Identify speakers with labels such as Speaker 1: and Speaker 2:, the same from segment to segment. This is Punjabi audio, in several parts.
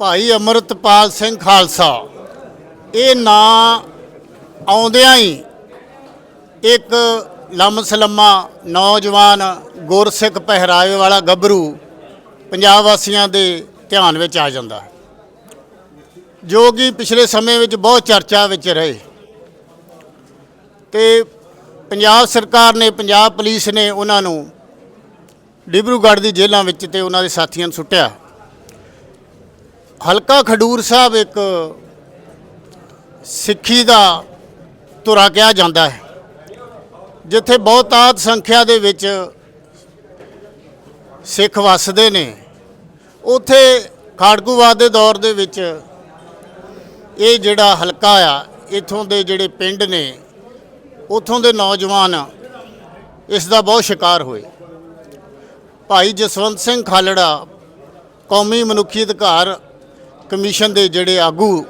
Speaker 1: ਭਾਈ ਅਮਰਤਪਾਲ ਸਿੰਘ ਖਾਲਸਾ, ਇਹ ਨਾਂ ਆਉਂਦਿਆਂ ਹੀ ਇੱਕ ਲੰਮਸਲਮਾ ਨੌਜਵਾਨ ਗੁਰਸਿੱਖ ਪਹਿਰਾਵੇ ਵਾਲਾ ਗੱਭਰੂ ਪੰਜਾਬ ਵਾਸੀਆਂ ਦੇ ਧਿਆਨ ਵਿੱਚ ਆ ਜਾਂਦਾ ਹੈ, ਜੋ ਕਿ ਪਿਛਲੇ ਸਮੇਂ ਵਿੱਚ ਬਹੁਤ ਚਰਚਾ ਵਿੱਚ ਰਹੇ ਤੇ ਪੰਜਾਬ ਸਰਕਾਰ ਨੇ, ਪੰਜਾਬ ਪੁਲਿਸ ਨੇ ਉਹਨਾਂ ਨੂੰ ਡਿਬਰੂਗੜ੍ਹ ਦੀ ਜੇਲ੍ਹਾਂ ਵਿੱਚ ਤੇ ਉਹਨਾਂ ਦੇ ਸਾਥੀਆਂ ਨੂੰ ਸੁੱਟਿਆ। ਹਲਕਾ ਖਡੂਰ ਸਾਹਿਬ ਇੱਕ ਸਿੱਖੀ ਦਾ ਧੁਰਾ ਕਿਹਾ ਜਾਂਦਾ ਹੈ, ਜਿੱਥੇ ਬਹੁਤਾਤ ਸੰਖਿਆ ਦੇ ਵਿੱਚ ਸਿੱਖ ਵੱਸਦੇ ਨੇ। ਉਥੇ ਖਾੜਕੂਵਾਦ ਦੇ ਦੌਰ ਦੇ ਵਿੱਚ ਇਹ ਜਿਹੜਾ ਹਲਕਾ ਆ, ਇਥੋਂ ਦੇ ਜਿਹੜੇ ਪਿੰਡ ਨੇ, ਉਥੋਂ ਦੇ ਨੌਜਵਾਨ ਇਸ ਦਾ ਬਹੁਤ ਸ਼ਿਕਾਰ ਹੋਏ। ਭਾਈ ਜਸਵੰਤ ਸਿੰਘ ਖਾਲੜਾ ਕੌਮੀ ਮਨੁੱਖੀ ਅਧਿਕਾਰ ਕਮਿਸ਼ਨ ਦੇ ਜਿਹੜੇ ਆਗੂ,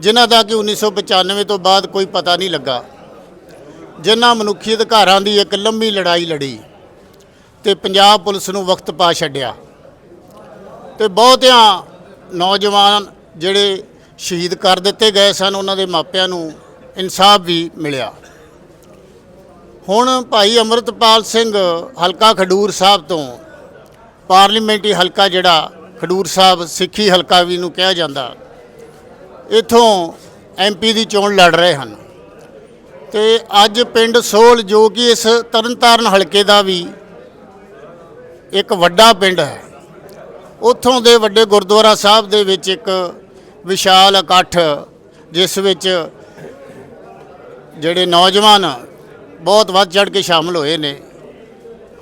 Speaker 1: ਜਿਨ੍ਹਾਂ ਦਾ ਕਿ 1995 ਤੋਂ ਬਾਅਦ ਕੋਈ ਪਤਾ ਨਹੀਂ ਲੱਗਾ, ਜਿਨ੍ਹਾਂ ਮਨੁੱਖੀ ਅਧਿਕਾਰਾਂ ਦੀ ਇੱਕ ਲੰਮੀ ਲੜਾਈ ਲੜੀ ਤੇ ਪੰਜਾਬ ਪੁਲਿਸ ਨੂੰ ਵਕਤ ਪਾ ਛੱਡਿਆ ਤੇ ਬਹੁਤਿਆਂ ਨੌਜਵਾਨ ਜਿਹੜੇ ਸ਼ਹੀਦ ਕਰ ਦਿੱਤੇ ਗਏ ਸਨ, ਉਹਨਾਂ ਦੇ ਮਾਪਿਆਂ ਨੂੰ ਇਨਸਾਫ ਵੀ ਮਿਲਿਆ। ਹੁਣ ਭਾਈ ਅਮਰਤਪਾਲ ਸਿੰਘ ਹਲਕਾ ਖਡੂਰ ਸਾਹਿਬ ਤੋਂ ਪਾਰਲੀਮੈਂਟਰੀ ਹਲਕਾ ਜਿਹੜਾ ਖਡੂਰ ਸਾਹਿਬ ਸਿੱਖੀ ਹਲਕਾ ਵੀ ਨੂੰ ਕਿਹਾ ਜਾਂਦਾ, ਇਥੋਂ ਐਮਪੀ ਦੀ ਚੋਣ ਲੜ ਰਹੇ ਹਨ। ਤੇ ਅੱਜ ਪਿੰਡ ਸੋਲ ਜੋ ਕਿ ਇਸ ਤਰਨਤਾਰਨ ਹਲਕੇ ਦਾ ਵੀ ਇੱਕ ਵੱਡਾ ਪਿੰਡ ਹੈ, ਉੱਥੋਂ ਦੇ ਵੱਡੇ ਗੁਰਦੁਆਰਾ ਸਾਹਿਬ ਦੇ ਵਿੱਚ ਇੱਕ ਵਿਸ਼ਾਲ ਇਕੱਠ, ਜਿਸ ਵਿੱਚ ਜਿਹੜੇ ਨੌਜਵਾਨ ਬਹੁਤ ਵੱਧ ਚੜ ਕੇ ਸ਼ਾਮਲ ਹੋਏ ਨੇ।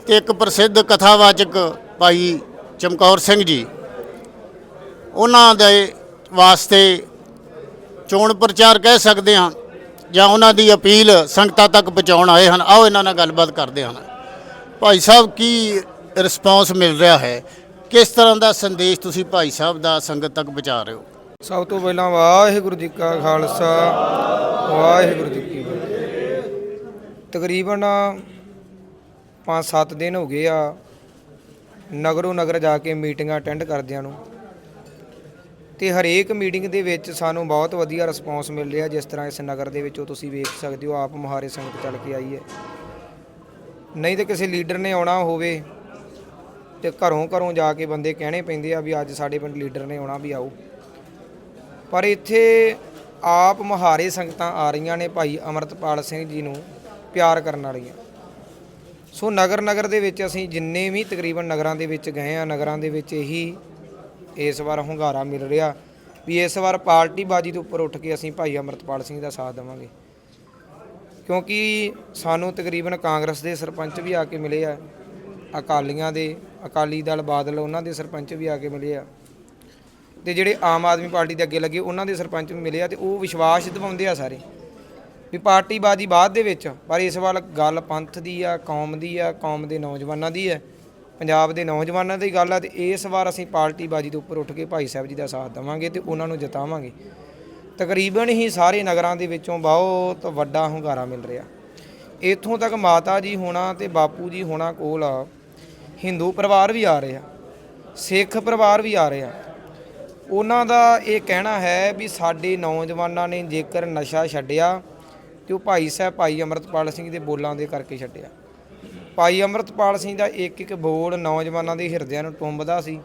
Speaker 1: ਤੇ ਇੱਕ ਪ੍ਰਸਿੱਧ ਕਥਾਵਾਚਕ ਭਾਈ ਚਮਕੌਰ ਸਿੰਘ ਜੀ ਉਹਨਾਂ ਦੇ ਵਾਸਤੇ ਚੋਣ ਪ੍ਰਚਾਰ ਕਹਿ ਸਕਦੇ ਹਾਂ ਜਾਂ ਉਹਨਾਂ ਦੀ ਅਪੀਲ ਸੰਗਤਾਂ ਤੱਕ ਪਹੁੰਚਾਉਣ ਆਏ ਹਨ। ਆਓ ਇਹਨਾਂ ਨਾਲ ਗੱਲਬਾਤ ਕਰਦੇ ਹਾਂ। ਭਾਈ ਸਾਹਿਬ, ਕੀ ਰਿਸਪੌਂਸ ਮਿਲ ਰਿਹਾ ਹੈ? ਕਿਸ ਤਰ੍ਹਾਂ ਦਾ ਸੰਦੇਸ਼ ਤੁਸੀਂ ਭਾਈ ਸਾਹਿਬ ਦਾ ਸੰਗਤ ਤੱਕ ਪਹੁੰਚਾ ਰਹੇ ਹੋ?
Speaker 2: ਸਭ ਤੋਂ ਪਹਿਲਾਂ ਵਾਹਿਗੁਰੂ ਜੀ ਕਾ ਖਾਲਸਾ, ਵਾਹਿਗੁਰੂ ਜੀ ਕੀ ਫਤਿਹ। ਤਕਰੀਬਨ 5-7 ਦਿਨ ਹੋ ਗਏ ਆ, ਨਗਰੋਂ ਨਗਰ ਜਾ ਕੇ ਮੀਟਿੰਗਾਂ ਅਟੈਂਡ ਕਰਦਿਆਂ ਨੂੰ। ਤੇ ਹਰੇਕ ਮੀਟਿੰਗ ਦੇ ਵਿੱਚ ਸਾਨੂੰ ਬਹੁਤ ਵਧੀਆ ਰਿਸਪੌਂਸ ਮਿਲ ਰਿਹਾ ਜਿਸ ਤਰ੍ਹਾਂ ਇਸ ਨਗਰ ਦੇ ਵਿੱਚੋਂ ਤੁਸੀਂ ਵੇਖ ਸਕਦੇ ਹੋ, ਆਪ ਮੁਹਾਰੇ ਸੰਗਤ ਚੱਲ ਕੇ ਆਈ ਹੈ। ਨਹੀਂ ਤੇ ਕਿਸੇ ਲੀਡਰ ਨੇ ਆਉਣਾ ਹੋਵੇ ਤੇ ਘਰੋਂ ਘਰੋਂ ਜਾ ਕੇ ਬੰਦੇ ਕਹਿਣੇ ਪੈਂਦੇ ਆ ਵੀ ਅੱਜ ਸਾਡੇ ਪਿੰਡ ਲੀਡਰ ਨੇ ਆਉਣਾ ਵੀ ਆਓ। ਪਰ ਇੱਥੇ ਆਪ ਮੁਹਾਰੇ ਸੰਗਤਾਂ ਆ ਰਹੀਆਂ ਨੇ ਭਾਈ ਅਮਰਤਪਾਲ ਸਿੰਘ ਜੀ ਨੂੰ ਪਿਆਰ ਕਰਨ ਵਾਲੀਆਂ। ਸੋ ਨਗਰ ਨਗਰ ਦੇ ਵਿੱਚ ਅਸੀਂ ਜਿੰਨੇ ਵੀ ਤਕਰੀਬਨ ਨਗਰਾਂ ਦੇ ਵਿੱਚ ਗਏ ਆ, ਨਗਰਾਂ ਦੇ ਵਿੱਚ ਇਹੀ ਇਸ ਵਾਰ ਹੁੰਗਾਰਾ ਮਿਲ ਰਿਹਾ ਵੀ ਇਸ ਵਾਰ ਪਾਰਟੀ ਬਾਜੀ ਦੇ ਉੱਪਰ ਉੱਠ ਕੇ ਅਸੀਂ ਭਾਈ ਅਮਰਤਪਾਲ ਸਿੰਘ ਦਾ ਸਾਥ ਦੇਵਾਂਗੇ। ਕਿਉਂਕਿ ਸਾਨੂੰ ਤਕਰੀਬਨ ਕਾਂਗਰਸ ਦੇ ਸਰਪੰਚ ਵੀ ਆ ਕੇ ਮਿਲੇ ਆ, ਅਕਾਲੀਆਂ ਦੇ, ਅਕਾਲੀ ਦਲ ਬਾਦਲ ਉਹਨਾਂ ਦੇ ਸਰਪੰਚ ਵੀ ਆ ਕੇ ਮਿਲੇ ਆ। ਤੇ ਜਿਹੜੇ ਆਮ ਆਦਮੀ ਪਾਰਟੀ ਦੇ ਅੱਗੇ ਲੱਗੇ ਉਹਨਾਂ ਦੇ ਸਰਪੰਚ ਵੀ ਮਿਲੇ ਆ ਤੇ ਉਹ ਵਿਸ਼ਵਾਸ ਦਿਵਾਉਂਦੇ ਆ ਸਾਰੇ ਵੀ ਪਾਰਟੀਬਾਜ਼ੀ ਬਾਅਦ ਦੇ ਵਿੱਚ, ਪਰ ਇਸ ਵਾਰ ਗੱਲ ਪੰਥ ਦੀ ਆ, ਕੌਮ ਦੀ ਆ, ਕੌਮ ਦੇ ਨੌਜਵਾਨਾਂ ਦੀ ਹੈ ਪੰਜਾਬ ਦੇ ਨੌਜਵਾਨਾਂ ਦੀ ਗੱਲ ਆ ਤੇ ਇਸ ਵਾਰ ਅਸੀਂ ਪਾਰਟੀ ਬਾਜੀ ਦੇ ਉੱਪਰ ਉੱਠ ਕੇ ਭਾਈ ਸਾਹਿਬ ਜੀ ਦਾ ਸਾਥ ਦੇਵਾਂਗੇ ਤੇ ਉਹਨਾਂ ਨੂੰ ਜਿਤਾਵਾਂਗੇ। ਤਕਰੀਬਨ ਹੀ ਸਾਰੇ ਨਗਰਾਂ ਦੇ ਵਿੱਚੋਂ ਬਹੁਤ ਵੱਡਾ ਹੁੰਗਾਰਾ ਮਿਲ ਰਿਹਾ। ਇੱਥੋਂ ਤੱਕ ਮਾਤਾ ਜੀ ਹੋਣਾ ਤੇ ਬਾਪੂ ਜੀ ਹੋਣਾ ਕੋਲ ਹਿੰਦੂ ਪਰਿਵਾਰ ਵੀ ਆ ਰਹੇ ਆ, ਸਿੱਖ ਪਰਿਵਾਰ ਵੀ ਆ ਰਹੇ ਆ। ਉਹਨਾਂ ਦਾ ਇਹ ਕਹਿਣਾ ਹੈ ਵੀ ਸਾਡੇ ਨੌਜਵਾਨਾਂ ਨੇ ਜੇਕਰ ਨਸ਼ਾ ਛੱਡਿਆ ਤੇ ਉਹ ਭਾਈ ਸਾਹਿਬ, ਭਾਈ ਅਮਰਤਪਾਲ ਸਿੰਘ ਦੇ ਬੋਲਾਂ ਦੇ ਕਰਕੇ ਛੱਡਿਆ। ਭਾਈ ਅਮਰਤਪਾਲ ਸਿੰਘ ਦਾ ਇੱਕ ਇੱਕ ਬੋਲ ਨੌਜਵਾਨਾਂ ਦੇ ਹਿਰਦਿਆਂ ਨੂੰ ਟੁੰਬਦਾ ਸੀ।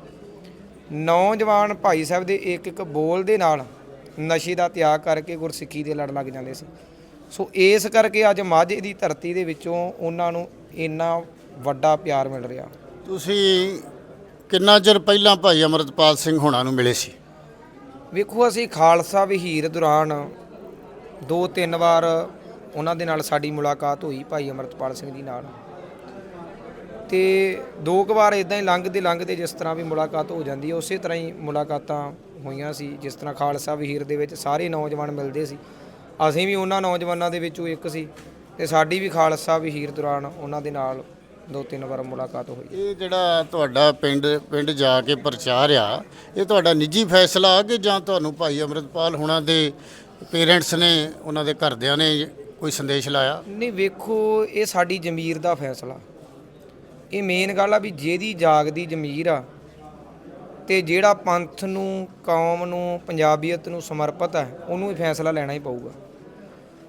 Speaker 2: ਨੌਜਵਾਨ ਭਾਈ ਸਾਹਿਬ ਦੇ ਇੱਕ ਇੱਕ ਬੋਲ ਦੇ ਨਾਲ ਨਸ਼ੇ ਦਾ ਤਿਆਗ ਕਰਕੇ ਗੁਰਸਿੱਖੀ ਦੇ ਲੜ ਲੱਗ ਜਾਂਦੇ ਸੀ। ਸੋ ਇਸ ਕਰਕੇ ਅੱਜ ਮਾਝੇ ਦੀ ਧਰਤੀ ਦੇ ਵਿੱਚੋਂ ਉਹਨਾਂ ਨੂੰ ਇੰਨਾ ਵੱਡਾ ਪਿਆਰ ਮਿਲ ਰਿਹਾ।
Speaker 1: ਤੁਸੀਂ ਕਿੰਨਾ ਚਿਰ ਪਹਿਲਾਂ ਭਾਈ ਅਮਰਤਪਾਲ ਸਿੰਘ ਹੋਣਾ ਨੂੰ ਮਿਲੇ ਸੀ?
Speaker 2: ਵੇਖੋ ਅਸੀਂ ਖਾਲਸਾ ਵਹੀਰ ਦੌਰਾਨ ਦੋ ਤਿੰਨ ਵਾਰ ਉਹਨਾਂ ਦੇ ਨਾਲ ਸਾਡੀ ਮੁਲਾਕਾਤ ਹੋਈ ਭਾਈ ਅਮਰਤਪਾਲ ਸਿੰਘ ਜੀ ਨਾਲ। ਤੇ ਦੋ ਕੁ ਵਾਰ ਇਦਾਂ ਹੀ ਲੰਘਦੇ ਲੰਘਦੇ ਜਿਸ ਤਰ੍ਹਾਂ ਵੀ ਮੁਲਾਕਾਤ ਹੋ ਜਾਂਦੀ ਹੈ ਉਸੇ ਤਰ੍ਹਾਂ ਹੀ ਮੁਲਾਕਾਤਾਂ ਹੋਈਆਂ ਸੀ ਜਿਸ ਤਰ੍ਹਾਂ ਖਾਲਸਾ ਵਹੀਰ ਦੇ ਵਿੱਚ ਸਾਰੇ ਨੌਜਵਾਨ ਮਿਲਦੇ ਸੀ। ਅਸੀਂ ਵੀ ਉਹਨਾਂ ਨੌਜਵਾਨਾਂ ਦੇ ਵਿੱਚੋਂ ਇੱਕ ਸੀ ਤੇ ਸਾਡੀ ਵੀ ਖਾਲਸਾ ਵਹੀਰ ਦੌਰਾਨ ਉਹਨਾਂ ਦੇ ਨਾਲ ਦੋ ਤਿੰਨ ਵਾਰ ਮੁਲਾਕਾਤ ਹੋਈ।
Speaker 1: ਇਹ ਜਿਹੜਾ ਤੁਹਾਡਾ ਪਿੰਡ ਪਿੰਡ ਜਾ ਕੇ ਪ੍ਰਚਾਰ ਆ ਇਹ ਤੁਹਾਡਾ ਨਿੱਜੀ ਫੈਸਲਾ ਆ ਕਿ ਜਾਂ ਤੁਹਾਨੂੰ ਭਾਈ ਅਮਰਤਪਾਲ ਹੋਣਾ ਦੇ ਪੇਰੈਂਟਸ ਨੇ ਉਹਨਾਂ ਦੇ ਘਰਦਿਆਂ ਨੇ ਕੋਈ ਸੰਦੇਸ਼ ਲਾਇਆ?
Speaker 2: ਨਹੀਂ ਵੇਖੋ ਇਹ ਸਾਡੀ ਜ਼ਮੀਰ ਦਾ ਫੈਸਲਾ। ਇਹ ਮੇਨ ਗੱਲ ਆ ਵੀ ਜਿਹਦੀ ਜਾਗਦੀ ਜ਼ਮੀਰ ਆ ਤੇ ਜਿਹੜਾ ਪੰਥ ਨੂੰ ਕੌਮ ਨੂੰ ਪੰਜਾਬੀਅਤ ਨੂੰ ਸਮਰਪਿਤ ਹੈ ਉਹਨੂੰ ਇਹ ਫੈਸਲਾ ਲੈਣਾ ਹੀ ਪਊਗਾ।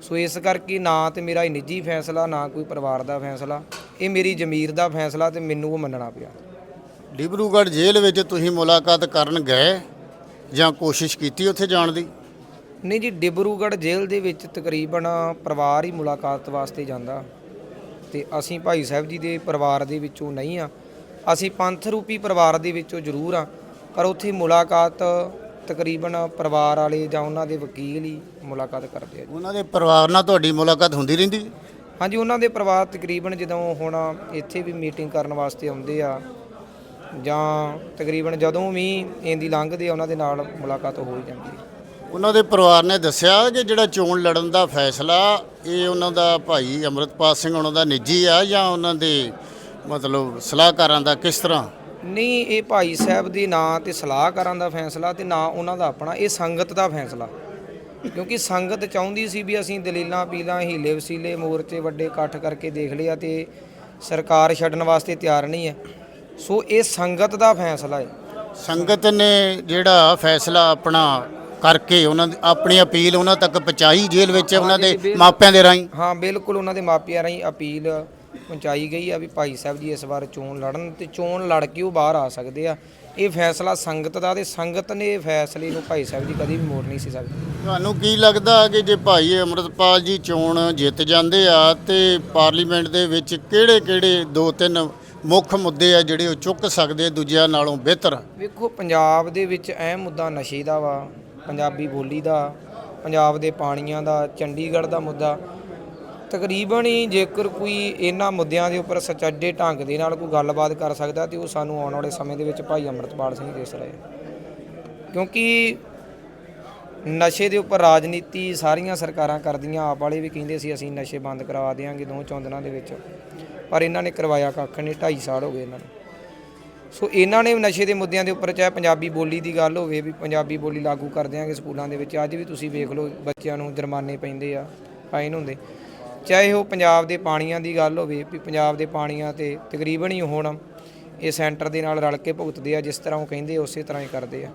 Speaker 2: ਸੋ ਇਸ ਕਰਕੇ ਨਾ ਤੇ ਮੇਰਾ ਇਹ ਨਿੱਜੀ ਫੈਸਲਾ ਨਾ ਕੋਈ ਪਰਿਵਾਰ ਦਾ ਫੈਸਲਾ ਇਹ ਮੇਰੀ ਜ਼ਮੀਰ ਦਾ ਫੈਸਲਾ ਤੇ ਮੈਨੂੰ ਉਹ ਮੰਨਣਾ ਪਿਆ।
Speaker 1: ਡਿਬਰੂਗੜ੍ਹ ਜੇਲ੍ਹ ਵਿੱਚ ਤੁਸੀਂ ਮੁਲਾਕਾਤ ਕਰਨ ਗਏ ਜਾਂ ਕੋਸ਼ਿਸ਼ ਕੀਤੀ ਉੱਥੇ ਜਾਣ ਦੀ?
Speaker 2: ਨਹੀਂ ਜੀ ਡਿਬਰੂਗੜ੍ਹ ਜੇਲ੍ਹ ਦੇ ਵਿੱਚ ਤਕਰੀਬਨ ਪਰਿਵਾਰ ਹੀ ਮੁਲਾਕਾਤ ਵਾਸਤੇ ਜਾਂਦਾ। ਤੇ ਅਸੀਂ ਭਾਈ ਸਾਹਿਬ ਜੀ ਦੇ ਪਰਿਵਾਰ ਦੇ ਵਿੱਚੋਂ ਨਹੀਂ ਆ। ਅਸੀਂ ਪੰਥ ਰੂਪੀ ਪਰਿਵਾਰ ਦੇ ਵਿੱਚੋਂ ਜ਼ਰੂਰ ਆ ਪਰ ਉੱਥੇ ਮੁਲਾਕਾਤ ਤਕਰੀਬਨ ਪਰਿਵਾਰ ਵਾਲੇ ਜਾਂ ਉਹਨਾਂ ਦੇ ਵਕੀਲ ਹੀ ਮੁਲਾਕਾਤ ਕਰਦੇ ਆ ਜੀ।
Speaker 1: ਉਹਨਾਂ ਦੇ ਪਰਿਵਾਰ ਨਾਲ ਤੁਹਾਡੀ ਮੁਲਾਕਾਤ ਹੁੰਦੀ ਰਹਿੰਦੀ?
Speaker 2: ਹਾਂਜੀ ਉਹਨਾਂ ਦੇ ਪਰਿਵਾਰ ਤਕਰੀਬਨ ਜਦੋਂ ਹੁਣ ਇੱਥੇ ਵੀ ਮੀਟਿੰਗ ਕਰਨ ਵਾਸਤੇ ਆਉਂਦੇ ਆ ਜਾਂ ਤਕਰੀਬਨ ਜਦੋਂ ਵੀ ਇੰਦੀ ਲੰਘਦੇ ਆ ਉਹਨਾਂ ਦੇ ਨਾਲ ਮੁਲਾਕਾਤ ਹੋ ਹੀ ਜਾਂਦੀ ਹੈ।
Speaker 1: ਉਹਨਾਂ ਦੇ ਪਰਿਵਾਰ ਨੇ ਦੱਸਿਆ ਕਿ ਜਿਹੜਾ ਚੋਣ ਲੜਨ ਦਾ ਫੈਸਲਾ ਇਹ ਉਹਨਾਂ ਦਾ ਭਾਈ ਅਮਰਤਪਾਲ ਸਿੰਘ ਉਹਨਾਂ ਦਾ ਨਿੱਜੀ ਆ ਜਾਂ ਉਹਨਾਂ ਦੇ ਮਤਲਬ ਸਲਾਹਕਾਰਾਂ ਦਾ ਕਿਸ ਤਰ੍ਹਾਂ?
Speaker 2: ਨਹੀਂ ਇਹ ਭਾਈ ਸਾਹਿਬ ਦੇ ਨਾਂ ਤੇ ਸਲਾਹਕਾਰਾਂ ਦਾ ਫੈਸਲਾ ਤੇ ਨਾ ਉਹਨਾਂ ਦਾ ਆਪਣਾ ਇਹ ਸੰਗਤ ਦਾ ਫੈਸਲਾ। ਕਿਉਂਕਿ ਸੰਗਤ ਚਾਹੁੰਦੀ ਸੀ ਵੀ ਅਸੀਂ ਦਲੀਲਾਂ ਪੀਲਾਂ ਹੀਲੇ ਵਸੀਲੇ ਮੋਰਚੇ ਵੱਡੇ ਇਕੱਠ ਕਰਕੇ ਦੇਖ ਲਿਆ ਤੇ ਸਰਕਾਰ ਛੱਡਣ ਵਾਸਤੇ ਤਿਆਰ ਨਹੀਂ ਹੈ। ਸੋ ਇਹ ਸੰਗਤ ਦਾ ਫੈਸਲਾ ਹੈ।
Speaker 1: ਸੰਗਤ ਨੇ ਜਿਹੜਾ ਫੈਸਲਾ ਆਪਣਾ ਕਰਕੇ ਉਹਨਾਂ ਦੀ ਆਪਣੀ ਅਪੀਲ ਉਹਨਾਂ ਤੱਕ ਪਹੁੰਚਾਈ ਜੇਲ੍ਹ ਵਿੱਚ ਉਹਨਾਂ ਦੇ ਮਾਪਿਆਂ ਦੇ ਰਾਹੀਂ।
Speaker 2: ਹਾਂ ਬਿਲਕੁਲ ਉਹਨਾਂ ਦੇ ਮਾਪਿਆਂ ਰਾਹੀਂ ਅਪੀਲ ਪਹੁੰਚਾਈ ਗਈ ਆ ਵੀ ਭਾਈ ਸਾਹਿਬ ਜੀ ਇਸ ਵਾਰ ਚੋਣ ਲੜਨ ਤੇ ਚੋਣ ਲੜ ਕੇ ਉਹ ਬਾਹਰ ਆ ਸਕਦੇ ਆ। ਇਹ ਫੈਸਲਾ ਸੰਗਤ ਦਾ ਤੇ ਸੰਗਤ ਨੇ ਇਹ ਫੈਸਲੇ ਨੂੰ ਭਾਈ ਸਾਹਿਬ ਜੀ ਕਦੀ ਵੀ ਮੋੜ ਨਹੀਂ ਸੀ ਸਕਦੇ।
Speaker 1: ਤੁਹਾਨੂੰ ਕੀ ਲੱਗਦਾ ਕਿ ਜੇ ਭਾਈ ਅਮਰਤਪਾਲ ਜੀ ਚੋਣ ਜਿੱਤ ਜਾਂਦੇ ਆ ਤੇ ਪਾਰਲੀਮੈਂਟ ਦੇ ਵਿੱਚ ਕਿਹੜੇ-ਕਿਹੜੇ ਦੋ ਤਿੰਨ ਮੁੱਖ ਮੁੱਦੇ ਆ ਜਿਹੜੇ ਉਹ ਚੁੱਕ ਸਕਦੇ ਦੂਜਿਆਂ ਨਾਲੋਂ ਬਿਹਤਰ?
Speaker 2: ਵੇਖੋ ਪੰਜਾਬ ਦੇ ਵਿੱਚ ਅਹਿਮ ਮੁੱਦਾ ਨਸ਼ੇ ਦਾ ਵਾ। ਪੰਜਾਬੀ ਬੋਲੀ ਦਾ, ਪੰਜਾਬ ਦੇ ਪਾਣੀਆਂ ਦਾ, ਚੰਡੀਗੜ੍ਹ ਦਾ ਮੁੱਦਾ, ਤਕਰੀਬਨ ਹੀ ਜੇਕਰ ਕੋਈ ਇਹਨਾਂ ਮੁੱਦਿਆਂ ਦੇ ਉੱਪਰ ਸੱਚੇ ਢੰਗ ਦੇ ਨਾਲ ਕੋਈ ਗੱਲਬਾਤ ਕਰ ਸਕਦਾ ਤੇ ਉਹ ਸਾਨੂੰ ਆਉਣ ਵਾਲੇ ਸਮੇਂ ਦੇ ਵਿੱਚ ਭਾਈ ਅੰਮ੍ਰਿਤਪਾਲ ਸਿੰਘ ਦਿਸ ਰਹੇ ਕਿਉਂਕਿ ਨਸ਼ੇ ਦੇ ਉੱਪਰ ਰਾਜਨੀਤੀ ਸਾਰੀਆਂ ਸਰਕਾਰਾਂ ਕਰਦੀਆਂ, ਆਪ ਵਾਲੇ ਵੀ ਕਹਿੰਦੇ ਸੀ ਅਸੀਂ ਨਸ਼ੇ ਬੰਦ ਕਰਵਾ ਦੇਵਾਂਗੇ ਦੋ ਚੌਂਦਨਾਂ ਦੇ ਵਿੱਚ, ਪਰ ਇਹਨਾਂ ਨੇ ਕਰਵਾਇਆ ਕੱਖ ਨਹੀਂ 2.5 ਸਾਲ ਹੋ ਗਏ ਇਹਨਾਂ ਨੂੰ। ਸੋ ਇਹਨਾਂ ਨੇ ਨਸ਼ੇ ਦੇ ਮੁੱਦਿਆਂ ਦੇ ਉੱਪਰ ਚਾਹੇ ਪੰਜਾਬੀ ਬੋਲੀ ਦੀ ਗੱਲ ਹੋਵੇ ਵੀ ਪੰਜਾਬੀ ਬੋਲੀ ਲਾਗੂ ਕਰ ਦਿਆਂਗੇ ਸਕੂਲਾਂ ਦੇ ਵਿੱਚ, ਅੱਜ ਵੀ ਤੁਸੀਂ ਵੇਖ ਲਓ ਬੱਚਿਆਂ ਨੂੰ ਜੁਰਮਾਨੇ ਪੈਂਦੇ ਆ ਫਾਈਨ ਹੁੰਦੇ। ਚਾਹੇ ਉਹ ਪੰਜਾਬ ਦੇ ਪਾਣੀਆਂ ਦੀ ਗੱਲ ਹੋਵੇ ਵੀ ਪੰਜਾਬ ਦੇ ਪਾਣੀਆਂ ਤੇ ਤਕਰੀਬਨ ਹੀ ਹੁਣ ਇਹ ਸੈਂਟਰ ਦੇ ਨਾਲ ਰਲ ਕੇ ਭੁਗਤਦੇ ਆ, ਜਿਸ ਤਰ੍ਹਾਂ ਉਹ ਕਹਿੰਦੇ ਉਸੇ ਤਰ੍ਹਾਂ ਹੀ ਕਰਦੇ ਆ।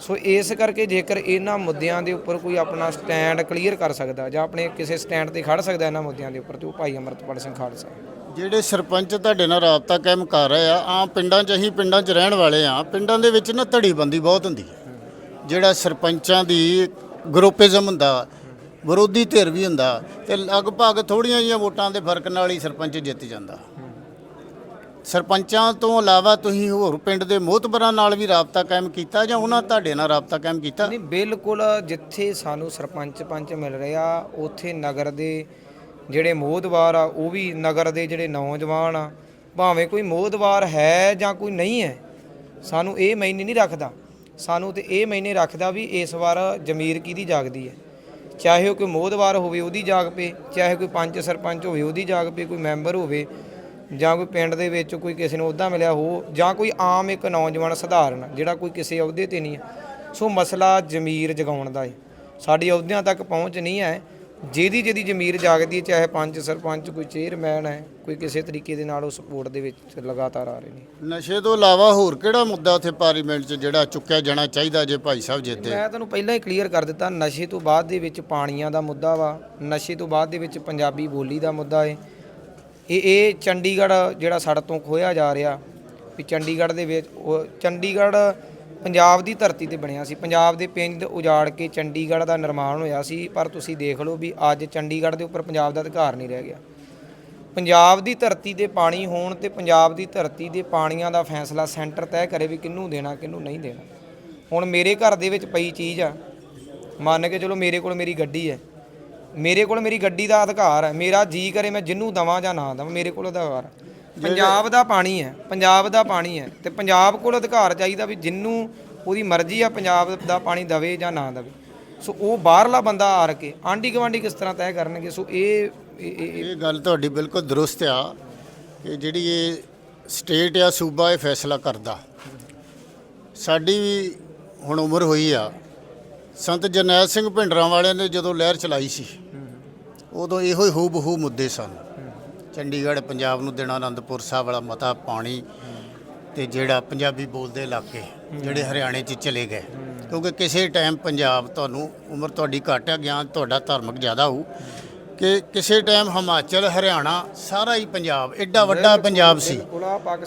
Speaker 2: ਸੋ ਇਸ ਕਰਕੇ ਜੇਕਰ ਇਹਨਾਂ ਮੁੱਦਿਆਂ ਦੇ ਉੱਪਰ ਕੋਈ ਆਪਣਾ ਸਟੈਂਡ ਕਲੀਅਰ ਕਰ ਸਕਦਾ ਜਾਂ ਆਪਣੇ ਕਿਸੇ ਸਟੈਂਡ ਤੇ ਖੜ ਸਕਦਾ ਇਹਨਾਂ ਮੁੱਦਿਆਂ ਦੇ ਉੱਪਰ ਤੇ ਉਹ ਭਾਈ ਅਮਰਤਪਾਲ ਸਿੰਘ ਖਾਲਸਾ।
Speaker 1: ਜਿਹੜੇ ਸਰਪੰਚ ਤੁਹਾਡੇ ਨਾਲ ਰਾਬਤਾ ਕਾਇਮ ਕਰ ਰਹੇ ਆ, ਆਮ ਪਿੰਡਾਂ 'ਚ ਅਸੀਂ ਪਿੰਡਾਂ 'ਚ ਰਹਿਣ ਵਾਲੇ ਆ, ਪਿੰਡਾਂ ਦੇ ਵਿੱਚ ਨਾ ਧੜੀਬੰਦੀ ਬਹੁਤ ਹੁੰਦੀ ਹੈ। ਜਿਹੜਾ ਸਰਪੰਚਾਂ ਦੀ ਗਰੁੱਪਿਜ਼ਮ ਹੁੰਦਾ, ਵਿਰੋਧੀ ਧਿਰ ਵੀ ਹੁੰਦਾ, ਤੇ ਲਗਭਗ ਥੋੜੀਆਂ ਜਿਹੀਆਂ ਵੋਟਾਂ ਦੇ ਫ਼ਰਕ ਨਾਲ ਹੀ ਸਰਪੰਚ ਜਿੱਤ ਜਾਂਦਾ। ਸਰਪੰਚਾਂ ਤੋਂ ਇਲਾਵਾ ਤੁਸੀਂ ਹੋਰ ਪਿੰਡ ਦੇ ਮੋਹਤਬਰਾਂ ਨਾਲ ਵੀ ਰਾਬਤਾ ਕਾਇਮ ਕੀਤਾ ਜਾਂ ਉਹਨਾਂ ਤੁਹਾਡੇ ਨਾਲ ਰਾਬਤਾ ਕਾਇਮ ਕੀਤਾ?
Speaker 2: ਨਹੀਂ, ਬਿਲਕੁਲ ਜਿੱਥੇ ਸਾਨੂੰ ਸਰਪੰਚ ਪੰਚ ਮਿਲ ਰਿਹਾ ਉੱਥੇ ਨਗਰ ਦੇ ਜਿਹੜੇ ਮੋਹਦਵਾਰ ਆ, ਉਹ ਵੀ ਨਗਰ ਦੇ ਜਿਹੜੇ ਨੌਜਵਾਨ ਆ, ਭਾਵੇਂ ਕੋਈ ਮੋਹਦਵਾਰ ਹੈ ਜਾਂ ਕੋਈ ਨਹੀਂ ਹੈ, ਸਾਨੂੰ ਇਹ ਮਾਇਨੇ ਨਹੀਂ ਰੱਖਦਾ। ਸਾਨੂੰ ਤੇ ਇਹ ਮਾਇਨੇ ਰੱਖਦਾ ਵੀ ਇਸ ਵਾਰ ਜ਼ਮੀਰ ਕਿਹਦੀ ਜਾਗਦੀ ਹੈ। ਚਾਹੇ ਉਹ ਕੋਈ ਮੋਹਦਵਾਰ ਹੋਵੇ, ਉਹਦੀ ਜਾਗ ਪਏ ਚਾਹੇ ਕੋਈ ਪੰਚ ਸਰਪੰਚ ਹੋਵੇ, ਉਹਦੀ ਜਾਗ ਪੇ, ਕੋਈ ਮੈਂਬਰ ਹੋਵੇ, ਜਾਂ ਕੋਈ ਪਿੰਡ ਦੇ ਵਿੱਚ ਕੋਈ ਕਿਸੇ ਨੂੰ ਅਹੁਦਾ ਮਿਲਿਆ ਹੋ, ਜਾਂ ਕੋਈ ਆਮ ਇੱਕ ਨੌਜਵਾਨ ਸਧਾਰਨ, ਜਿਹੜਾ ਕੋਈ ਕਿਸੇ ਅਹੁਦੇ ਤੇ ਨਹੀਂ ਹੈ। ਸੋ ਮਸਲਾ ਜ਼ਮੀਰ ਜਗਾਉਣ ਦਾ ਹੈ। ਸਾਡੀ ਅਹੁਦਿਆਂ ਤੱਕ ਪਹੁੰਚ ਨਹੀਂ ਹੈ। ਜਿਹਦੀ ਜਿਹਦੀ ਜ਼ਮੀਰ ਜਾਗਦੀ ਹੈ ਚਾਹੇ ਪੰਚ ਸਰਪੰਚ ਕੋਈ ਚੇਅਰਮੈਨ ਹੈ ਕੋਈ ਕਿਸੇ ਤਰੀਕੇ ਦੇ ਨਾਲ ਉਹ ਸਪੋਰਟ ਦੇ ਵਿੱਚ ਲਗਾਤਾਰ ਆ ਰਹੇ ਨੇ।
Speaker 1: ਨਸ਼ੇ ਤੋਂ ਇਲਾਵਾ ਹੋਰ ਕਿਹੜਾ ਮੁੱਦਾ ਉੱਥੇ ਪਾਰਲੀਮੈਂਟ 'ਚ ਜਿਹੜਾ ਚੁੱਕਿਆ ਜਾਣਾ ਚਾਹੀਦਾ ਜੇ ਭਾਈ ਸਾਹਿਬ ਜਿੱਤੇ?
Speaker 2: ਮੈਂ ਤੁਹਾਨੂੰ ਪਹਿਲਾਂ ਹੀ ਕਲੀਅਰ ਕਰ ਦਿੱਤਾ ਨਸ਼ੇ ਤੋਂ ਬਾਅਦ ਦੇ ਵਿੱਚ ਪਾਣੀਆਂ ਦਾ ਮੁੱਦਾ ਵਾ ਨਸ਼ੇ ਤੋਂ ਬਾਅਦ ਦੇ ਵਿੱਚ ਪੰਜਾਬੀ ਬੋਲੀ ਦਾ ਮੁੱਦਾ ਹੈ ਇਹ ਇਹ ਚੰਡੀਗੜ੍ਹ ਜਿਹੜਾ ਸਾਡੇ ਤੋਂ ਖੋਇਆ ਜਾ ਰਿਹਾ ਵੀ ਚੰਡੀਗੜ੍ਹ ਦੇ ਵਿੱਚ ਉਹ ਚੰਡੀਗੜ੍ਹ ਪੰਜਾਬ ਦੀ ਧਰਤੀ ਤੇ ਬਣਿਆ ਸੀ। ਪੰਜਾਬ ਦੇ ਪਿੰਡ ਉਜਾੜ ਕੇ ਚੰਡੀਗੜ੍ਹ ਦਾ ਨਿਰਮਾਣ ਹੋਇਆ ਸੀ, ਪਰ ਤੁਸੀਂ ਦੇਖ ਲਓ ਵੀ ਅੱਜ ਚੰਡੀਗੜ੍ਹ ਦੇ ਉੱਪਰ ਪੰਜਾਬ ਦਾ ਅਧਿਕਾਰ ਨਹੀਂ ਰਹਿ ਗਿਆ। ਪੰਜਾਬ ਦੀ ਧਰਤੀ ਤੇ ਪਾਣੀ ਹੋਣ ਤੇ ਪੰਜਾਬ ਦੀ ਧਰਤੀ ਦੇ ਪਾਣੀਆਂ ਦਾ ਫੈਸਲਾ ਸੈਂਟਰ ਤੈਅ ਕਰੇ ਵੀ ਕਿਹਨੂੰ ਦੇਣਾ, ਕਿਹਨੂੰ ਨਹੀਂ ਦੇਣਾ। ਹੁਣ ਮੇਰੇ ਘਰ ਦੇ ਵਿੱਚ ਪਈ ਚੀਜ਼ ਆ। ਮੰਨ ਕੇ ਚਲੋ ਮੇਰੇ ਕੋਲ ਮੇਰੀ ਗੱਡੀ ਹੈ। ਮੇਰੇ ਕੋਲ ਮੇਰੀ ਗੱਡੀ ਦਾ ਅਧਿਕਾਰ ਹੈ। ਮੇਰਾ ਜੀ ਕਰੇ ਮੈਂ ਜਿੰਨੂੰ ਦਵਾਂ ਜਾਂ ਨਾ ਦਵਾਂ, ਮੇਰੇ ਕੋਲ ਅਧਿਕਾਰ ਹੈ। ਪੰਜਾਬ ਦਾ ਪਾਣੀ ਹੈ, ਪੰਜਾਬ ਦਾ ਪਾਣੀ ਹੈ ਤੇ ਪੰਜਾਬ ਕੋਲ ਅਧਿਕਾਰ ਚਾਹੀਦਾ ਵੀ ਜਿੰਨੂੰ ਉਹਦੀ ਮਰਜ਼ੀ ਆ ਪੰਜਾਬ ਦਾ ਪਾਣੀ ਦਵੇ ਜਾਂ ਨਾ ਦਵੇ। ਸੋ ਉਹ ਬਾਹਰਲਾ ਬੰਦਾ ਆ ਕੇ ਆਂਢੀ ਗੁਆਂਢੀ ਕਿਸ ਤਰ੍ਹਾਂ ਤੈਅ ਕਰਨਗੇ? ਸੋ ਇਹ ਇਹ-
Speaker 1: ਗੱਲ ਤੁਹਾਡੀ ਬਿਲਕੁਲ ਦਰੁਸਤ ਆ ਕਿ ਜਿਹੜੀ ਇਹ ਸਟੇਟ ਆ ਸੂਬਾ ਇਹ ਫੈਸਲਾ ਕਰਦਾ। ਸਾਡੀ ਵੀ ਹੁਣ ਉਮਰ ਹੋਈ ਆ। ਸੰਤ ਜਰਨੈਲ ਸਿੰਘ ਭਿੰਡਰਾਂ ਵਾਲਿਆਂ ਨੇ ਜਦੋਂ ਲਹਿਰ ਚਲਾਈ ਸੀ, ਉਦੋਂ ਇਹੋ ਹੀ ਹੂ ਬਹੂ ਮੁੱਦੇ ਸਨ। ਚੰਡੀਗੜ੍ਹ ਪੰਜਾਬ ਨੂੰ ਦੇਣਾ ਆਨੰਦਪੁਰ ਸਾਹਿਬ ਵਾਲਾ ਮਤਾ ਪਾਣੀ ਤੇ ਜਿਹੜਾ ਪੰਜਾਬੀ ਬੋਲਦੇ ਇਲਾਕੇ ਜਿਹੜੇ ਹਰਿਆਣੇ 'ਚ ਚਲੇ ਗਏ। ਕਿਉਂਕਿ ਕਿਸੇ ਟਾਈਮ ਪੰਜਾਬ ਤੁਹਾਨੂੰ ਉਮਰ ਤੁਹਾਡੀ ਘੱਟ ਹੈ ਗਿਆਨ ਤੁਹਾਡਾ ਧਾਰਮਿਕ ਜ਼ਿਆਦਾ ਹੋਊ। ਕਿ ਕਿਸੇ ਟਾਈਮ ਹਿਮਾਚਲ ਹਰਿਆਣਾ ਸਾਰਾ ਹੀ ਪੰਜਾਬ ਐਡਾ ਵੱਡਾ ਪੰਜਾਬ ਸੀ।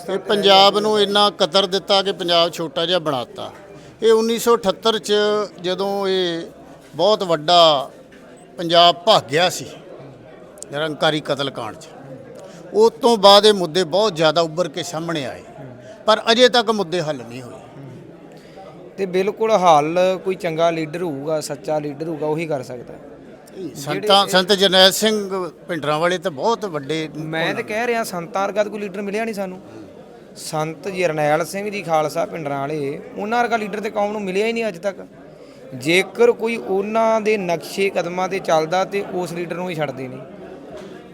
Speaker 1: ਇਹ ਪੰਜਾਬ ਨੂੰ ਇੰਨਾ ਕਤਰ ਦਿੱਤਾ ਕਿ ਪੰਜਾਬ ਛੋਟਾ ਜਿਹਾ ਬਣਾਤਾ। ਇਹ 1978 ਚ ਜਦੋਂ ਇਹ ਬਹੁਤ ਵੱਡਾ ਪੰਜਾਬ ਭੱਗ ਗਿਆ ਸੀ ਨਿਰੰਕਾਰੀ ਕਤਲकांड ਚ। ਉਸ ਤੋਂ ਬਾਅਦ ਇਹ ਮੁੱਦੇ ਬਹੁਤ ਜ਼ਿਆਦਾ ਉੱਭਰ ਕੇ ਸਾਹਮਣੇ ਆਏ। ਪਰ ਅਜੇ ਤੱਕ ਮੁੱਦੇ ਹੱਲ ਨਹੀਂ ਹੋਏ।
Speaker 2: ਤੇ ਬਿਲਕੁਲ ਹੱਲ ਕੋਈ ਚੰਗਾ ਲੀਡਰ ਹੋਊਗਾ ਸੱਚਾ ਲੀਡਰ ਹੋਊਗਾ ਉਹੀ ਕਰ ਸਕਦਾ।
Speaker 1: ਸੰਤਾਂ ਸੰਤ ਜਰਨੈਲ ਸਿੰਘ ਭਿੰਡਰਾਂ ਵਾਲੇ ਤਾਂ ਬਹੁਤ ਵੱਡੇ
Speaker 2: ਮੈਂ ਤਾਂ ਕਹਿ ਰਿਹਾ ਸੰਤਾਂ ਵਰਗਾ ਕੋਈ ਲੀਡਰ ਮਿਲਿਆ ਨਹੀਂ ਸਾਨੂੰ। ਸੰਤ ਜਰਨੈਲ ਸਿੰਘ ਜੀ ਖਾਲਸਾ ਪਿੰਡਰਾਂ ਵਾਲੇ ਉਹਨਾਂ ਵਰਗਾ ਲੀਡਰ ਤੇ ਕੌਮ ਨੂੰ ਮਿਲਿਆ ਹੀ ਨਹੀਂ ਅੱਜ ਤੱਕ। ਜੇਕਰ ਕੋਈ ਉਹਨਾਂ ਦੇ ਨਕਸ਼ੇ ਕਦਮਾਂ ਤੇ ਚੱਲਦਾ ਤੇ ਉਸ ਲੀਡਰ ਨੂੰ ਹੀ ਛੱਡਦੇ ਨਹੀਂ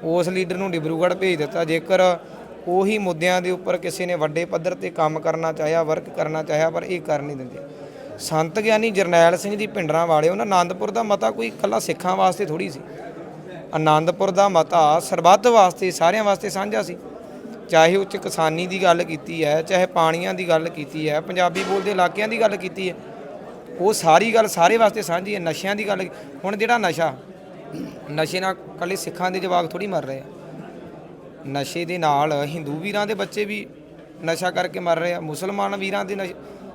Speaker 2: ਉਸ ਲੀਡਰ ਨੂੰ ਡਿਬਰੂਗੜ੍ਹ ਭੇਜ ਦਿੱਤਾ। ਜੇਕਰ ਉਹੀ ਮੁੱਦਿਆਂ ਦੇ ਉੱਪਰ ਕਿਸੇ ਨੇ ਵੱਡੇ ਪੱਧਰ ਤੇ ਕੰਮ ਕਰਨਾ ਚਾਹਿਆ ਵਰਕ ਕਰਨਾ ਚਾਹਿਆ, ਪਰ ਇਹ ਕਰ ਨਹੀਂ ਦਿੰਦੇ। ਸੰਤ ਗਿਆਨੀ ਜਰਨੈਲ ਸਿੰਘ ਜੀ ਪਿੰਡਰਾਂ ਵਾਲੇ, ਉਹਨਾਂ ਆਨੰਦਪੁਰ ਦਾ ਮਤਾ ਕੋਈ ਇਕੱਲਾ ਸਿੱਖਾਂ ਵਾਸਤੇ ਥੋੜੀ ਸੀ। ਆਨੰਦਪੁਰ ਦਾ ਮਤਾ ਸਰਬੱਤ ਵਾਸਤੇ, ਸਾਰਿਆਂ ਵਾਸਤੇ ਸਾਂਝਾ ਸੀ। ਚਾਹੇ ਉਹ 'ਚ ਕਿਸਾਨੀ ਦੀ ਗੱਲ ਕੀਤੀ ਹੈ, ਚਾਹੇ ਪਾਣੀਆਂ ਦੀ ਗੱਲ ਕੀਤੀ ਹੈ, ਪੰਜਾਬੀ ਬੋਲਦੇ ਇਲਾਕਿਆਂ ਦੀ ਗੱਲ ਕੀਤੀ ਹੈ, ਉਹ ਸਾਰੀ ਗੱਲ ਸਾਰੇ ਵਾਸਤੇ ਸਾਂਝੀ ਹੈ, ਨਸ਼ਿਆਂ ਦੀ ਗੱਲ। ਹੁਣ ਜਿਹੜਾ ਨਸ਼ਾ ਨਸ਼ੇ ਨਾਲ ਕੱਲੇ ਸਿੱਖਾਂ ਦੇ ਜਵਾਕ ਥੋੜੀ ਮਰ ਰਹੇ ਆ। ਨਸ਼ੇ ਦੇ ਨਾਲ ਹਿੰਦੂ ਵੀਰਾਂ ਦੇ ਬੱਚੇ ਵੀ ਨਸ਼ਾ ਕਰਕੇ ਮਰ ਰਹੇ ਆ ਮੁਸਲਮਾਨ ਵੀਰਾਂ ਦੇ ਨਸ਼-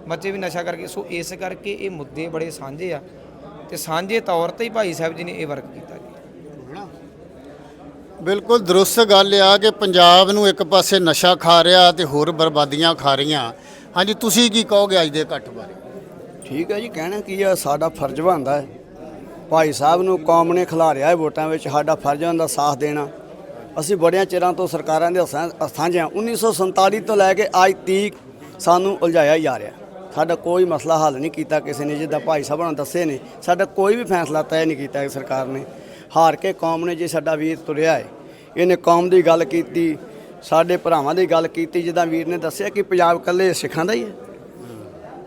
Speaker 2: ਬੱਚੇ ਵੀ ਨਸ਼ਾ ਕਰਕੇ ਸੋ ਇਸ ਕਰਕੇ ਇਹ ਮੁੱਦੇ ਬੜੇ ਸਾਂਝੇ ਆ ਤੇ ਸਾਂਝੇ ਤੌਰ ਤੇ ਹੀ ਭਾਈ ਸਾਹਿਬ ਜੀ ਨੇ ਇਹ ਵਰਕ ਕੀਤਾ ਜੀ।
Speaker 1: ਬਿਲਕੁਲ ਦਰੁਸਤ ਗੱਲ ਆ ਕਿ ਪੰਜਾਬ ਨੂੰ ਇੱਕ ਪਾਸੇ ਨਸ਼ਾ ਖਾ ਰਿਹਾ ਤੇ ਹੋਰ ਬਰਬਾਦੀਆਂ ਖਾ ਰਹੀਆਂ। ਹਾਂਜੀ ਤੁਸੀਂ ਕੀ ਕਹੋਗੇ ਅੱਜ ਦੇ ਇਕੱਠ ਬਾਰੇ?
Speaker 3: ਠੀਕ ਹੈ ਜੀ ਕਹਿਣਾ ਕੀ ਆ ਸਾਡਾ ਫਰਜ਼ ਬਣਦਾ ਹੈ। ਭਾਈ ਸਾਹਿਬ ਨੂੰ ਕੌਮ ਨੇ ਖਿਲਾਰਿਆ ਹੈ ਵੋਟਾਂ ਵਿੱਚ, ਸਾਡਾ ਫਰਜ਼ ਹੁੰਦਾ ਸਾਥ ਦੇਣਾ। ਅਸੀਂ ਬੜਿਆਂ ਚਿਰਾਂ ਤੋਂ ਸਰਕਾਰਾਂ ਦੇ ਹੱਥਾਂ ਸਾਂਝਿਆਂ 1947 ਤੋਂ ਲੈ ਕੇ ਅੱਜ ਤੀਕ ਸਾਨੂੰ ਉਲਝਾਇਆ ਜਾ ਰਿਹਾ। ਸਾਡਾ ਕੋਈ ਮਸਲਾ ਹੱਲ ਨਹੀਂ ਕੀਤਾ ਕਿਸੇ ਨੇ, ਜਿੱਦਾਂ ਭਾਈ ਸਾਹਿਬ ਨੇ ਦੱਸੇ ਨੇ। ਸਾਡਾ ਕੋਈ ਵੀ ਫੈਸਲਾ ਤੈਅ ਨਹੀਂ ਕੀਤਾ ਸਰਕਾਰ ਨੇ। ਹਾਰ ਕੇ ਕੌਮ ਨੇ ਜੇ ਸਾਡਾ ਵੀਰ ਤੁਰਿਆ ਹੈ, ਇਹਨੇ ਕੌਮ ਦੀ ਗੱਲ ਕੀਤੀ, ਸਾਡੇ ਭਰਾਵਾਂ ਦੀ ਗੱਲ ਕੀਤੀ, ਜਿੱਦਾਂ ਵੀਰ ਨੇ ਦੱਸਿਆ ਕਿ ਪੰਜਾਬ ਇਕੱਲੇ ਸਿੱਖਾਂ ਦਾ ਹੀ ਹੈ।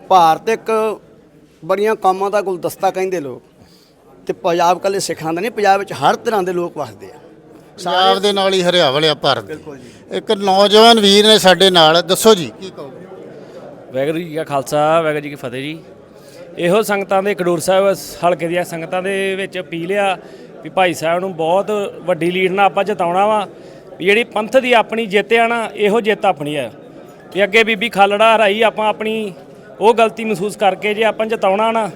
Speaker 3: ਭਾਰਤ ਇੱਕ ਬੜੀਆਂ ਕੌਮਾਂ ਦਾ ਗੁਲਦਸਤਾ ਕਹਿੰਦੇ ਲੋਕ। ਤੇ ਪੰਜਾਬ ਕੱਲੇ ਸਿੱਖਾਂ ਦਾ ਨਹੀਂ ਪੰਜਾਬ ਵਿੱਚ ਹਰ ਤਰ੍ਹਾਂ ਦੇ ਲੋਕ ਵਸਦੇ ਆ।
Speaker 1: ਪੰਜਾਬ ਦੇ ਨਾਲ ਹੀ ਹਰਿਆਵਲ ਆ ਭਾਰਤ ਇੱਕ ਨੌਜਵਾਨ ਵੀਰ ਨੇ ਸਾਡੇ ਨਾਲ ਦੱਸੋ ਜੀ ਕੀ ਕਹੋਗੇ?
Speaker 4: ਵਾਹਿਗੁਰੂ ਜੀ ਕਾ ਖਾਲਸਾ ਵਾਹਿਗੁਰੂ ਜੀ ਕੀ ਫਤਿਹ ਜੀ। ਇਹੋ ਸੰਗਤਾਂ ਦੇ ਖਡੂਰ ਸਾਹਿਬ ਹਲਕੇ ਦੀਆਂ ਸੰਗਤਾਂ ਦੇ ਵਿੱਚ ਅਪੀਲ ਆ ਵੀ ਭਾਈ ਸਾਹਿਬ ਨੂੰ ਬਹੁਤ ਵੱਡੀ ਲੀਡ ਨਾਲ ਆਪਾਂ ਜਿਤਾਉਣਾ ਵਾ। ਵੀ ਜਿਹੜੀ ਪੰਥ ਦੀ ਆਪਣੀ ਜਿੱਤ ਆ ਨਾ ਇਹੋ ਜਿੱਤ ਆਪਣੀ ਆ। ਵੀ ਅੱਗੇ ਬੀਬੀ ਖਾਲੜਾ ਹਰਾਈ ਆਪਾਂ ਆਪਣੀ ਉਹ ਗਲਤੀ ਮਹਿਸੂਸ ਕਰਕੇ ਜੇ ਆਪਾਂ ਜਿਤਾਉਣਾ ਨਾ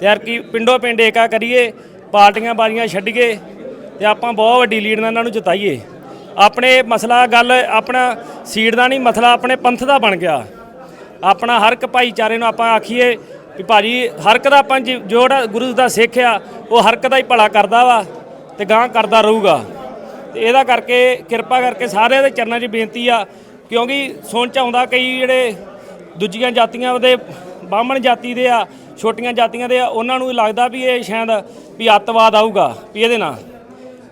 Speaker 4: ਤੇ ਯਾਰ ਕੀ ਪਿੰਡੋ ਪਿੰਡ ਏਕਾ ਕਰੀਏ, ਪਾਰਟੀਆਂ ਬਾਰੀਆਂ ਛੱਡੀਏ ਤੇ ਆਪਾਂ ਬਹੁਤ ਵੱਡੀ ਲੀਡ ਨਾਲ ਇਹਨਾਂ ਨੂੰ ਜਿਤਾਈਏ। ਆਪਣੇ ਮਸਲਾ ਗੱਲ, ਆਪਣਾ ਸੀਟ ਦਾ ਨਹੀਂ, ਮਸਲਾ ਆਪਣੇ ਪੰਥ ਦਾ ਬਣ ਗਿਆ। ਆਪਣਾ ਹਰ ਇੱਕ ਭਾਈਚਾਰੇ ਨੂੰ ਆਪਾਂ ਆਖੀਏ ਵੀ ਭਾਜੀ ਹਰ ਇੱਕ ਦਾ ਆਪਾਂ ਜਿ- ਜਿਹੜਾ ਗੁਰੂ ਦਾ ਸਿੱਖ ਆ, ਉਹ ਹਰ ਇੱਕ ਦਾ ਹੀ ਭਲਾ ਕਰਦਾ ਵਾ ਤੇ ਗਾਂ ਕਰਦਾ ਰਹੂਗਾ। ਤੇ ਇਹਦਾ ਕਰਕੇ ਕਿਰਪਾ ਕਰਕੇ ਸਾਰਿਆਂ ਦੇ ਚਰਨਾਂ 'ਚ ਬੇਨਤੀ ਆ, ਕਿਉਂਕਿ ਸੁਣ ਚ ਆਉਂਦਾ ਕਈ ਜਿਹੜੇ ਦੂਜੀਆਂ ਜਾਤੀਆਂ ਦੇ, ਬਾਹਮਣ ਜਾਤੀ ਦੇ ਆ ਛੋਟੀਆਂ ਜਾਤੀਆਂ ਦੇ ਆ, ਉਹਨਾਂ ਨੂੰ ਲੱਗਦਾ ਵੀ ਇਹ ਸ਼ਾਇਦ ਵੀ ਅੱਤਵਾਦ ਆਊਗਾ ਵੀ ਇਹਦੇ ਨਾਲ।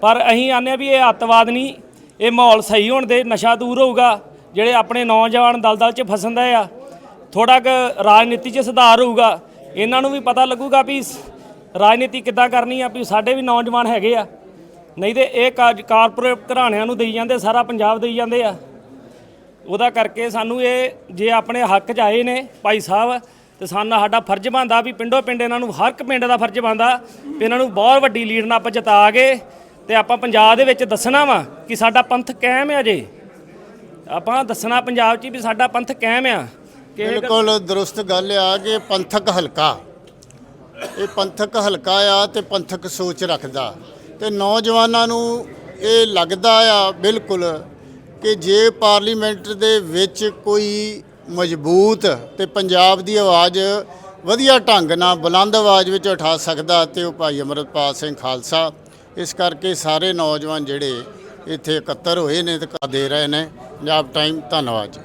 Speaker 4: ਪਰ ਅਸੀਂ ਆਨੇ ਆ ਵੀ ਇਹ ਅੱਤਵਾਦ ਨਹੀਂ, ਇਹ ਮਾਹੌਲ ਸਹੀ ਹੋਣ ਦੇ, ਨਸ਼ਾ ਦੂਰ ਹੋਊਗਾ, ਜਿਹੜੇ ਆਪਣੇ ਨੌਜਵਾਨ ਦਲਦਲ 'ਚ ਫਸਣ ਫਸੰਦੇ ਆ ਥੋੜਾ ਕੁ ਰਾਜਨੀਤੀ 'ਚ ਸੁਧਾਰ ਹੋਊਗਾ, ਇਹਨਾਂ ਨੂੰ ਵੀ ਪਤਾ ਲੱਗੂਗਾ ਵੀ ਸ- ਰਾਜਨੀਤੀ ਕਿੱਦਾਂ ਕਰਨੀ ਆ, ਵੀ ਸਾਡੇ ਵੀ ਨੌਜਵਾਨ ਹੈਗੇ ਆ। ਨਹੀਂ ਤੇ ਇਹ ਕਾਜ- ਕਾਰਪੋਰੇਟ ਘਰਾਣਿਆਂ ਨੂੰ ਦੇਈ ਜਾਂਦੇ, ਸਾਰਾ ਪੰਜਾਬ ਦੇਈ ਜਾਂਦੇ ਆ। ਉਹਦਾ ਕਰਕੇ ਸਾਨੂੰ ਇਹ, ਜੇ ਆਪਣੇ ਹੱਕ 'ਚ ਆਏ ਨੇ, ਭਾਈ ਸਾਹਿਬ ਤੇ ਸਾਨੂੰ ਸਾਡਾ ਫਰਜ਼ ਬਣਦਾ ਵੀ ਪਿੰਡੋ ਪਿੰਡ ਇਹਨਾਂ ਨੂੰ ਹਰ ਇੱਕ ਪਿੰਡ ਦਾ ਫਰਜ਼ ਬਣਦਾ ਵੀ ਇਹਨਾਂ ਨੂੰ ਬਹੁਤ ਵੱਡੀ ਲੀਡ ਨਾਲ ਆਪਾਂ ਜਿਤਾ ਕੇ ਤੇ ਆਪਾਂ ਪੰਜਾਬ ਦੇ ਵਿੱਚ ਦੱਸਣਾ ਵਾ ਕਿ ਸਾਡਾ ਪੰਥ ਕਾਇਮ ਹੈ ਅਜੇ। ਆਪਾਂ ਦੱਸਣਾ ਪੰਜਾਬ 'ਚ ਵੀ ਸਾਡਾ ਪੰਥ ਕਾਇਮ ਆ। ਕਿ
Speaker 1: ਬਿਲਕੁਲ ਦਰੁਸਤ ਗੱਲ ਆ ਕਿ ਪੰਥਕ ਹਲਕਾ, ਇਹ ਪੰਥਕ ਹਲਕਾ ਆ ਤੇ ਪੰਥਕ ਸੋਚ ਰੱਖਦਾ। ਤੇ ਨੌਜਵਾਨਾਂ ਨੂੰ ਇਹ ਲੱਗਦਾ ਆ ਬਿਲਕੁਲ ਕਿ ਜੇ ਪਾਰਲੀਮੈਂਟ ਦੇ ਵਿੱਚ ਕੋਈ ਮਜ਼ਬੂਤ ਤੇ ਪੰਜਾਬ ਦੀ ਆਵਾਜ਼ ਵਧੀਆ ਢੰਗ ਨਾਲ ਬੁਲੰਦ ਆਵਾਜ਼ ਵਿੱਚ ਉਠਾ ਸਕਦਾ ਤੇ ਉਹ ਭਾਈ ਅਮਰਪਾਲ ਸਿੰਘ ਖਾਲਸਾ, ਇਸ ਕਰਕੇ ਸਾਰੇ ਨੌਜਵਾਨ ਜਿਹੜੇ ਇੱਥੇ ਇਕੱਤਰ ਹੋਏ ਨੇ ਤੇ ਦੇ ਰਹੇ ਨੇ। ਪੰਜਾਬ ਟਾਈਮ ਧੰਨਵਾਦ ਜੀ।